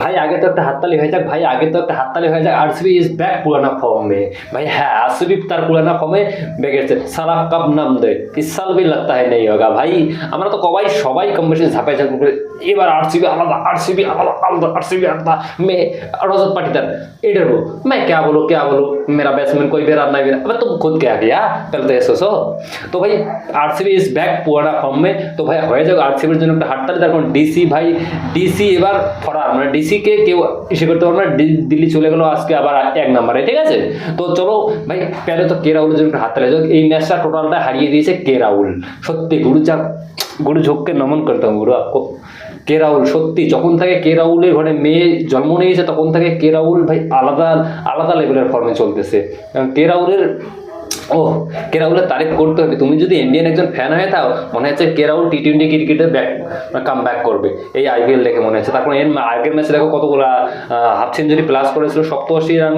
ভাই, আগে তো একটা হাততালি হয়ে যাক, ভাই, আগে তো একটা হাততালি হয়ে যাক আরসিবি ইজ ব্যাক পুরানা ফর্মে ভাই হ্যাঁ আরসিবি তার পুরানা ফর্মে বেগেছে সারা কাপ নাম দে, ইসাল বি লাগতা হয় নেই হোগা, ভাই। আমরা তো কবাই সবাই কম বেশি ঝাঁপাই ঝাঁপ করে, এবার আরসিবি আলাদা আরসিবি আলাদা আলাদা আরসিবি আলাদা। মে, রজত পাটিদার এটা বলো মে কে বলো কে বলো মেরা ব্যাটসম্যান কই বেরা না বেরা। আবার তুমি খুদ কে গিয়া, তাহলে তো এসো তো ভাই আরসিবি ইজ ব্যাক পুরানা ফর্মে তো ভাই, হয়ে যাক আরসিবির জন্য একটা হাততালি, তার ডিসি ভাই ডিসি এবার ফরার মানে ডিসি ডিসিকে কেউ ইসে করতে পারবে না দিল্লি চলে গেলো আজকে আবার এক নম্বরে, ঠিক আছে? তো চলো, ভাই, পেলে তো কে রাহুলের জন্য হাততালি হোক এই ম্যাচটা টোটালটা হারিয়ে দিয়েছে কে রাহুল। সত্যি, গুরু যা, গুরু ঝোঁককে নমন করতাম গুরু কে রাহুল, সত্যি, যখন থেকে কে রাহুলের ঘরে মেয়ে জন্ম নিয়েছে, তখন থেকে কে রাহুল, ভাই, আলাদা আলাদা লেভেলের ফর্মে চলতেছে। কে রাহুলের ও কে রাহুলের তারিফ করতে হবে। তুমি যদি ইন্ডিয়ান একজন ফ্যান হয়ে থাও, মনে হচ্ছে কে রাহুল টি টোয়েন্টি ক্রিকেটে ব্যাক কাম ব্যাক করবে এই আইপিএল দেখে মনে হচ্ছে। তারপর এর আগের ম্যাচে দেখো কতগুলো হাফ সেঞ্চুরি প্লাস করেছিল, সপ্তআশি রান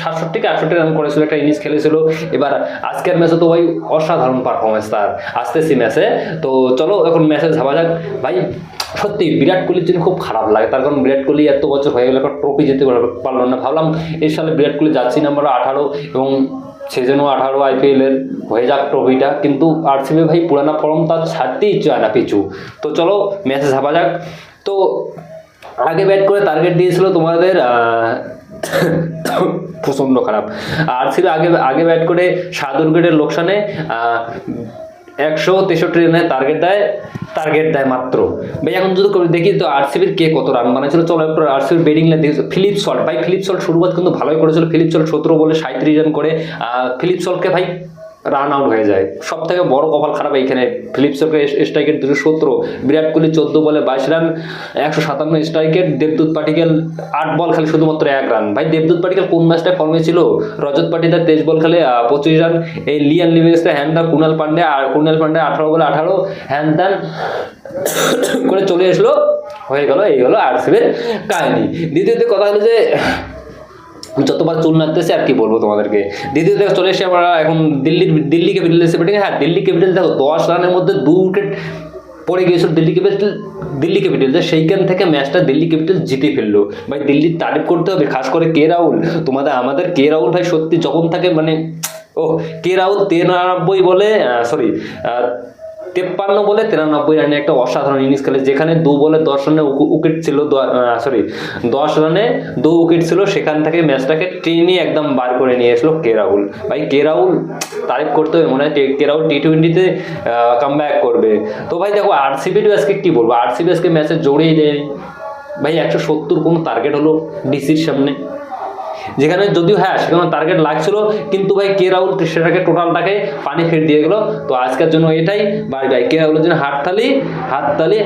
সাতষট্টি আটষট্টি রান করেছিল, একটা ইনিংস খেলেছিল। এবার আজকের ম্যাচে তো ভাই অসাধারণ পারফরমেন্স তার, আসতেছি ম্যাচে তো চলো, এখন ম্যাচে যাওয়া যাক। ভাই, সত্যি বিরাট কোহলির জন্য খুব খারাপ লাগে। তার কারণ বিরাট কোহলি এত বছর হয়ে গেল একটা ট্রফি যেতে পারল না। ভাবলাম এই সালে বিরাট কোহলি যাচ্ছি নাম্বার আঠারো এবং সেজন্য আঠারো আইপিএলের হয়ে যাক ট্রফিটা কিন্তু আর আরসিবি ভাই, পুরানা ফর্ম তার ছাড়তেই চায় না পিছু তো চলো ম্যাচে ঝাপা যাক। তো আগে ব্যাট করে টার্গেট দিয়েছিল তোমাদের প্রচণ্ড খারাপ। আর সিবি আগে আগে ব্যাট করে সাত উইকেটের লোকসানে একশো তেষট্টি রানের টার্গেট দেয় টার্গেট দেয় মাত্র। ভাই, এখন যদি দেখি, তো আরসিবির কে কত রান বানিয়েছিল? চলো একটু আরসিবির ব্যাটিং লাইন দেখি। Philip Salt bhai Philip Salt শুরুবাদ কিন্তু ভালোই করেছিল। ফিলিপ সল্ট সতেরো বলে সাঁত্রিশ রান করে। ফিলিপ সল্টকে ভাই রান আউট হয়ে যায়। সব থেকে বড় কপাল খারাপ এইখানে। ফিলিপসকে স্ট্রাইকের দুশো সতেরো, বিরাট কোহলি চোদ্দ বলে বাইশ রান একশো সাতান্ন স্ট্রাইকের দেবদূত পাটিকেল আট বল খেলে শুধুমাত্র এক রান ভাই, দেবদূত পাটিকেল কোন ম্যাচটায় ফর্মে ছিল? রজত পাটিদার তেইশ বল খেলে পঁচিশ রান এই লিয়ান লিভিংস্টন হ্যান্ডা কুনাল পান্ডে, আর কুনাল পান্ডে আঠারো বলে আঠারো হ্যান ত্যান করে চলে আসলো হয়ে গেল, এই হলো আরসিবির কাহিনী। দ্বিতীয়ত কথা হলো যে যতবার চুল নাড়তেছে আর কি বলব তোমাদেরকে। দ্বিতীয় দেখো চলে এসে আমরা এখন দিল্লির দিল্লি ক্যাপিটাল এসে ব্যাটিং হ্যাঁ দিল্লি ক্যাপিটাল দেখো, দশ রানের মধ্যে দু উইকেট পড়ে গিয়েছিল দিল্লি ক্যাপিটাল দিল্লি ক্যাপিটাল যে সেইখান থেকে ম্যাচটা দিল্লি ক্যাপিটাল জিতে ফেলল। ভাই, দিল্লির তারিফ করতে হবে, খাস করে কে রাহুল? তোমাদের, আমাদের কে রাহুল ভাই সত্যি যখন থাকে মানে ও কে রাহুল তিরানব্বই বলে সরি তেপ্পান্ন বলে তিরানব্বই রানে একটা অসাধারণ ইনিংস খেলে, যেখানে দু বলে দশ রানে উইকেট ছিল সরি দশ রানে দু উইকেট ছিল, সেখান থেকে ম্যাচটাকে টেনে একদম বার করে নিয়ে এসলো কে রাহুল। ভাই, কে রাহুল? তারিফ করতে হবে, মনে হয় কে- রাহুল টি টোয়েন্টিতে কাম করবে। তো ভাই, দেখো আরসিবি আজকে কি বলব? আরসিবি আজকে ম্যাচে জোরেই দেয়। ভাই, একশো সত্তর কোনো টার্গেট হলো ডিসির সামনে। যেখানে যদিও হ্যাঁ সেখানে টার্গেট লাগছিল, কিন্তু ভাই কে রাহুল সেটাকে টোটালটাকে পানি ফের দিয়ে গেলো। তো আজকের জন্য এটাই বাই বাই কে রাহুলের জন্য হাততালি হাততালি।